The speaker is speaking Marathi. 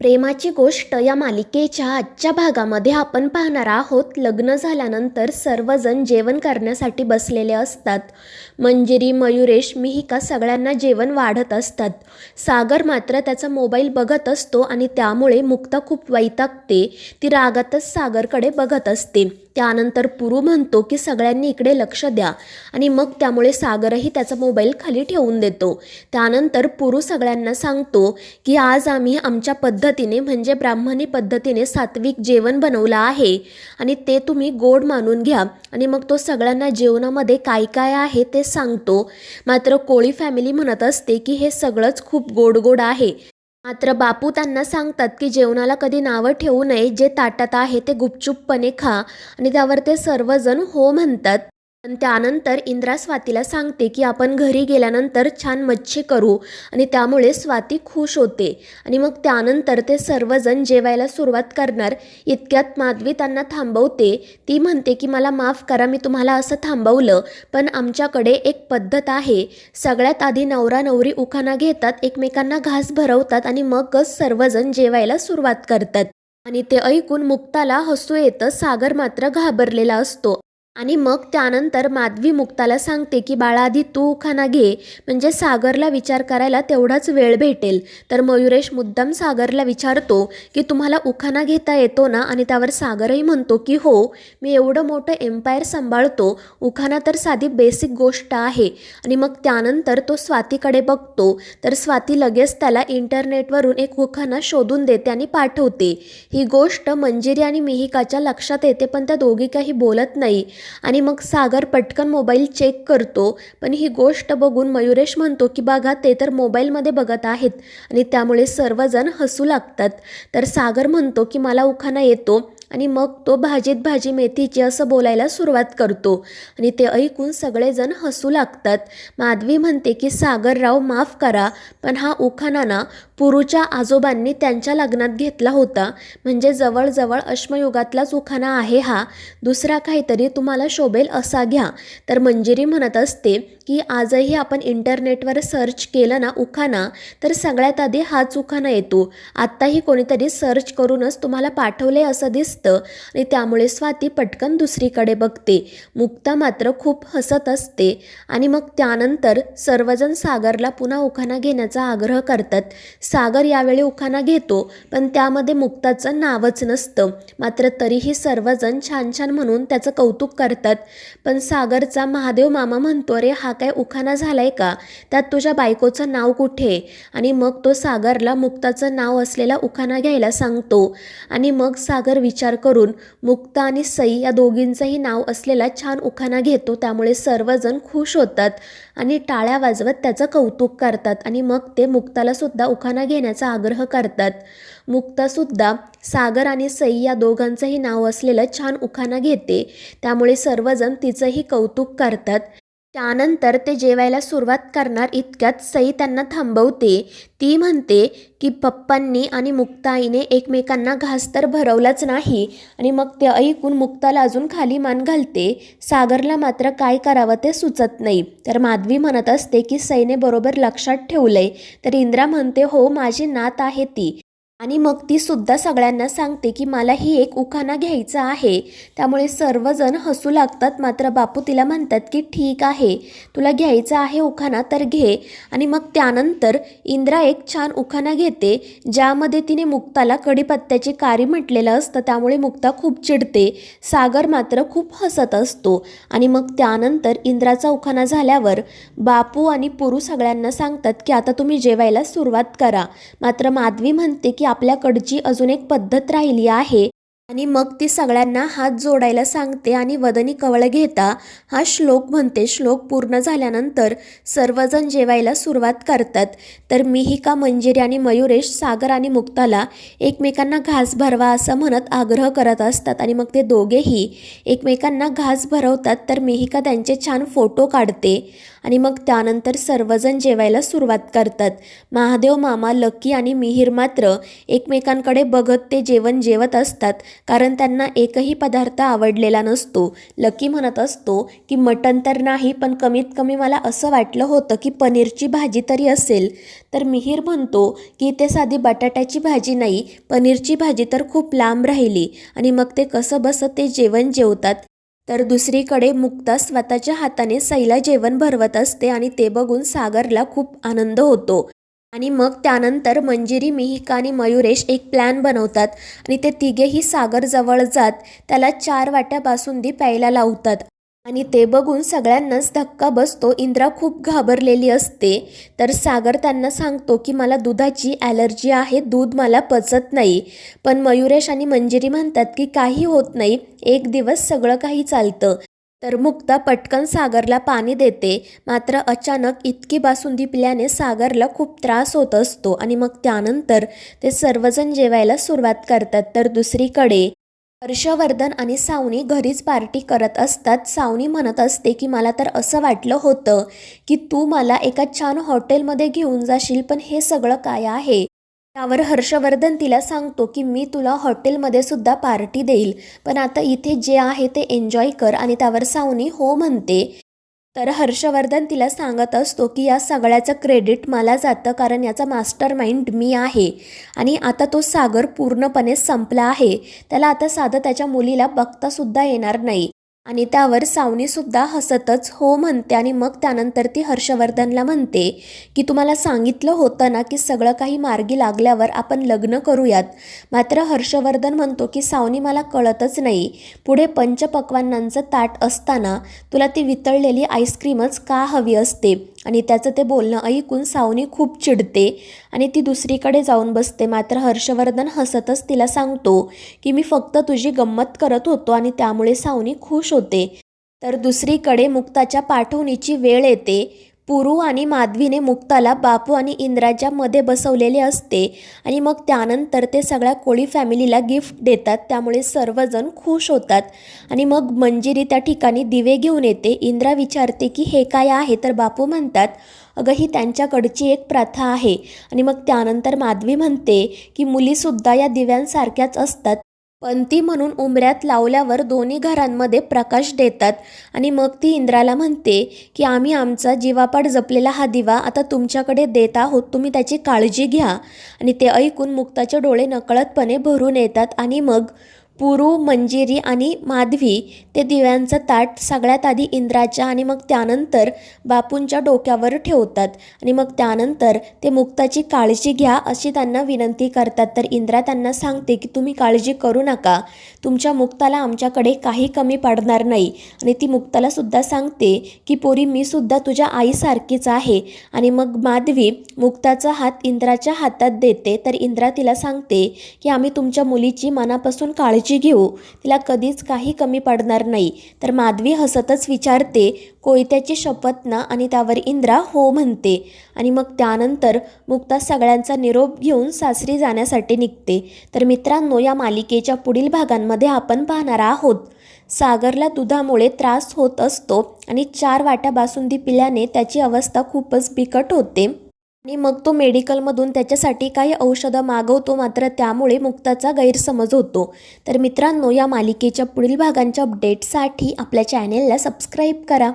प्रेमाची गोष्ट या मालिकेच्या आजच्या भागामध्ये आपण पाहणार आहोत. लग्न झाल्यानंतर सर्वजण जेवण करण्यासाठी बसलेले असतात. मंजिरी मयुरेश मिहिका सगळ्यांना जेवण वाढत असतात. सागर मात्र त्याचा मोबाईल बघत असतो आणि त्यामुळे मुक्ता खूप वैतागते. ती रागातच सागरकडे बघत असते. त्यानंतर पुरू म्हणतो की सगळ्यांनी इकडे लक्ष द्या. आणि मग त्यामुळे सागरही त्याचा मोबाईल खाली ठेवून देतो. त्यानंतर पुरू सगळ्यांना सांगतो की आज आम्ही आमच्या पद्धतीने म्हणजे ब्राह्मणी पद्धतीने सात्विक जेवण बनवलं आहे आणि ते तुम्ही गोड मानून घ्या. आणि मग तो सगळ्यांना जेवणामध्ये काय काय आहे ते सांगतो. मात्र कोळी फॅमिली म्हणत असते की हे सगळंच खूप गोड गोड आहे. मात्र बापू त्यांना सांगतात की जेवणाला कधी नावं ठेवू नये जे ताटात आहे ते गुपचूपपणे खा आणि त्यावर ते सर्वजण हो म्हणतात. पण त्यानंतर इंद्रा स्वातीला सांगते की आपण घरी गेल्यानंतर छान मच्छी करू. आणि त्यामुळे स्वाती खुश होते. आणि मग त्यानंतर ते सर्वजण जेवायला सुरुवात करणार. इतक्यात माधवी त्यांना थांबवते. ती म्हणते की मला माफ करा मी तुम्हाला असं थांबवलं पण आमच्याकडे एक पद्धत आहे. सगळ्यात आधी नवरा नवरी उखाणा घेतात एकमेकांना घास भरवतात आणि मगच सर्वजण जेवायला सुरुवात करतात. आणि ते ऐकून मुक्ताला हसू येतं. सागर मात्र घाबरलेला असतो. आणि मग त्यानंतर माधवी मुक्ताला सांगते की बाळा आधी तू खाना घे. म्हणजे सागरला विचार करायला तेवढाच वेळ भेटेल. तर मयुरेश मुद्दाम सागरला विचारतो की तुम्हाला उखाना घेता येतो ना? आणि त्यावर सागरही म्हणतो की हो मी एवढं मोठं एम्पायर सांभाळतो. उखाना तर साधी बेसिक गोष्ट आहे. आणि मग त्यानंतर तो स्वातीकडे बघतो. तर स्वाती लगेच त्याला इंटरनेटवरून एक उखाना शोधून देते आणि पाठवते. ही गोष्ट मंजिरी आणि मिहिकाच्या लक्षात येते पण त्या दोघी काही बोलत नाही. आणि मग सागर पटकन मोबाईल चेक करतो. पण ही गोष्ट बघून मयुरेश म्हणतो की बघा ते तर मोबाईलमध्ये बघत आहेत आणि त्यामुळे सर्वजण हसू लागतात. तर सागर म्हणतो की मला उखाणा येतो. आणि मग तो भाजीत भाजी मेथीची असं बोलायला सुरुवात करतो. आणि ते ऐकून सगळेजण हसू लागतात. माधवी म्हणते की सागरराव माफ करा पण हा उखाणा ना पुरूच्या आजोबांनी त्यांच्या लग्नात घेतला होता. म्हणजे जवळजवळ अश्मयुगातलाच उखाणा आहे हा. दुसरा काहीतरी तुम्हाला शोभेल असा घ्या. तर मंजिरी म्हणत असते की आजही आपण इंटरनेटवर सर्च केलं ना उखाणा तर सगळ्यात आधी हाच उखाणा येतो. आत्ताही कोणीतरी सर्च करूनच तुम्हाला पाठवले असं दिसतं आणि त्यामुळे स्वाती पटकन दुसरीकडे बघते. मुक्ता मात्र खूप हसत असते आणि मग त्यानंतर सर्वजण सागरला पुन्हा उखाणा घेण्याचा आग्रह करतात. सागर यावेळी उखाणा घेतो पण त्यामध्ये मुक्ताचं नावच नसतं. मात्र तरीही सर्वजण छान छान म्हणून त्याचं कौतुक करतात. पण सागरचा महादेव मामा म्हणतो रे हा काय उखाणा झालाय का? त्यात तुझ्या बायकोचं नाव कुठे? आणि मग तो सागरला मुक्ताचं नाव असलेला उखाणा घ्यायला सांगतो. आणि मग सागर विचार करून मुक्ता आणि सई या दोघींचंही नाव असलेला छान उखाणा घेतो. त्यामुळे सर्वजण खुश होतात आणि टाळ्या वाजवत त्याचं कौतुक करतात. आणि मग ते मुक्ताला सुद्धा उखाणा घेण्याचा आग्रह करतात. मुक्तासुद्धा सागर आणि सई या दोघांचंही नाव असलेलं छान उखाणा घेते. त्यामुळे सर्वजण तिचंही कौतुक करतात. त्यानंतर ते जेवायला सुरुवात करणार इतक्यात सई त्यांना थांबवते. ती म्हणते की पप्पांनी आणि मुक्ताईने एकमेकांना घास तर भरवलाच नाही आणि मग ते ऐकून मुक्ताला अजून खाली मान घालते. सागरला मात्र काय करावं ते सुचत नाही. तर माधवी म्हणत असते की सईने बरोबर लक्षात ठेवलंय. तर इंद्रा म्हणते हो माझी नात आहे ती. आणि मग ती सुद्धा सगळ्यांना सांगते की मला ही एक उखाणा घ्यायचा आहे. त्यामुळे सर्वजण हसू लागतात मात्र बापू तिला म्हणतात की ठीक आहे तुला घ्यायचा आहे उखाणा तर घे. आणि मग त्यानंतर इंद्रा एक छान उखाणा घेते ज्यामध्ये तिने मुक्ताला कडीपत्त्याची कारी म्हटलेलं असतं त्यामुळे मुक्ता खूप चिडते. सागर मात्र खूप हसत असतो. आणि मग त्यानंतर इंद्राचा उखाणा झाल्यावर बापू आणि पुरू सगळ्यांना सांगतात की आता तुम्ही जेवायला सुरुवात करा. मात्र माधवी म्हणते की आपल्याकडची अजून एक पद्धत राहिली आहे. आणि मग ती सगळ्यांना हात जोडायला सांगते आणि वदनी कवळ घेता हा श्लोक म्हणते. श्लोक पूर्ण झाल्यानंतर सर्वजण जेवायला सुरुवात करतात. तर मिहिका मंजिरी आणि मयुरेश सागर आणि मुक्ताला एकमेकांना घास भरवा असं म्हणत आग्रह करत असतात आणि मग ते दोघेही एकमेकांना घास भरवतात. तर मिहिका त्यांचे छान फोटो काढते. आणि मग त्यानंतर सर्वजण जेवायला सुरुवात करतात. महादेव मामा लकी आणि मिहीर मात्र एकमेकांकडे बघत ते जेवण जेवत असतात कारण त्यांना एकही पदार्थ आवडलेला नसतो. लकी म्हणत असतो की मटण तर नाही पण कमीत कमी मला असं वाटलं होतं की पनीरची भाजी तरी असेल. तर मिहीर म्हणतो की ते साधी बटाट्याची भाजी नाही पनीरची भाजी तर खूप लांब राहिली. आणि मग ते कसं बसं ते जेवण जेवतात. तर दुसरीकडे मुक्ता स्वतःच्या हाताने सईला जेवण भरवत असते आणि ते बघून सागरला खूप आनंद होतो. आणि मग त्यानंतर मंजिरी मिहिका आणि मयुरेश एक प्लॅन बनवतात आणि ते तिघेही सागरजवळ जात त्याला चार वाट्या बासुंदी प्यायला लावतात. आणि ते बघून सगळ्यांनाच धक्का बसतो. इंद्रा खूप घाबरलेली असते. तर सागर त्यांना सांगतो की मला दुधाची ॲलर्जी आहे. दूध मला पचत नाही. पण मयुरेश आणि मंजिरी म्हणतात की काही होत नाही. एक दिवस सगळं काही चालतं. तर मुक्ता पटकन सागरला पाणी देते. मात्र अचानक इतकी बासुंदी पिल्याने सागरला खूप त्रास होत असतो आणि मग त्यानंतर ते सर्वजण जेवायला सुरुवात करतात. तर दुसरीकडे हर्षवर्धन आणि सावनी घरीच पार्टी करत असतात. सावनी म्हणत असते की मला तर असं वाटलं होतं की तू मला एका छान हॉटेलमध्ये घेऊन जाशील पण हे सगळं काय आहे? त्यावर हर्षवर्धन तिला सांगतो की मी तुला हॉटेलमध्ये सुद्धा पार्टी देईल पण आता इथे जे आहे ते एन्जॉय कर आणि त्यावर सावनी हो म्हणते. तर हर्षवर्धन तिला सांगत असतो की या सगळ्याचं क्रेडिट मला जातं कारण याचा मास्टर माइंड मी आहे. आणि आता तो सागर पूर्णपणे संपला आहे. त्याला आता साधं त्याच्या मुलीला बघतासुद्धा येणार नाही. आणि त्यावर सावनीसुद्धा हसतच हो म्हणते आणि मग त्यानंतर ती हर्षवर्धनला म्हणते की तुम्हाला सांगितलं होतं ना की सगळं काही मार्गी लागल्यावर आपण लग्न करूयात. मात्र हर्षवर्धन म्हणतो की सावनी मला कळतच नाही. पुढे पंचपक्वान्नांचं ताट असताना तुला ती वितळलेली आईस्क्रीमच का हवी असते? आणि त्याचं ते बोलणं ऐकून सावनी खूप चिडते आणि ती दुसरीकडे जाऊन बसते. मात्र हर्षवर्धन हसतच तिला सांगतो की मी फक्त तुझी गंमत करत होतो आणि त्यामुळे सावनी खुश होते. तर दुसरीकडे मुक्ताच्या पाठवणीची वेळ येते. पुरू आणि माधवीने मुक्ताला बापू आणि इंद्राच्या मध्ये बसवलेले असते आणि मग त्यानंतर ते सगळ्या कोळी फॅमिलीला गिफ्ट देतात. त्यामुळे सर्वजण खुश होतात आणि मग मंजिरी त्या ठिकाणी दिवे घेऊन येते. इंद्रा विचारते की हे काय आहे? तर बापू म्हणतात अगं ही त्यांच्याकडची एक प्रथा आहे. आणि मग त्यानंतर माधवी म्हणते की मुलीसुद्धा या दिव्यांसारख्याच असतात. पंती म्हणून उंबऱ्यात लावल्यावर दोन्ही घरांमध्ये प्रकाश देतात. आणि मग ती इंद्राला म्हणते की आम्ही आमचा जीवापाड जपलेला हा दिवा आता तुमच्याकडे देत आहोत. तुम्ही त्याची काळजी घ्या. आणि ते ऐकून मुक्ताचे डोळे नकळतपणे भरून येतात. आणि मग पुरू मंजिरी आणि माधवी ते दिव्यांचं ताट सगळ्यात आधी इंद्राच्या आणि मग त्यानंतर बापूंच्या डोक्यावर ठेवतात. आणि मग त्यानंतर ते मुक्ताची काळजी घ्या अशी त्यांना विनंती करतात. तर इंद्रा त्यांना सांगते की तुम्ही काळजी करू नका. तुमच्या मुक्ताला आमच्याकडे काही कमी पडणार नाही. आणि ती मुक्तालासुद्धा सांगते की पोरी मी सुद्धा तुझ्या आईसारखीच आहे. आणि मग माधवी मुक्ताचा हात इंद्राच्या हातात देते. तर इंद्रा तिला सांगते की आम्ही तुमच्या मुलीची मनापासून काळजी काळजी घेऊ. तिला कधीच काही कमी पडणार नाही. तर माधवी हसतच विचारते कोयत्याची शपथ ना? आणि त्यावर इंद्रा हो म्हणते. आणि मग त्यानंतर मुक्ता सगळ्यांचा निरोप घेऊन सासरी जाण्यासाठी निघते. तर मित्रांनो या मालिकेच्या पुढील भागांमध्ये आपण पाहणार आहोत. सागरला दुधामुळे त्रास होत असतो आणि चार वाट्या बासुंदी पिल्याने त्याची अवस्था खूपच बिकट होते. आणि मग तो मेडिकलमधून त्याच्यासाठी काही औषधं मागवतो मात्र त्यामुळे मुक्ताचा गैरसमज होतो. तर मित्रांनो या मालिकेच्या पुढील भागांच्या अपडेटसाठी आपल्या चॅनेलला सबस्क्राईब करा.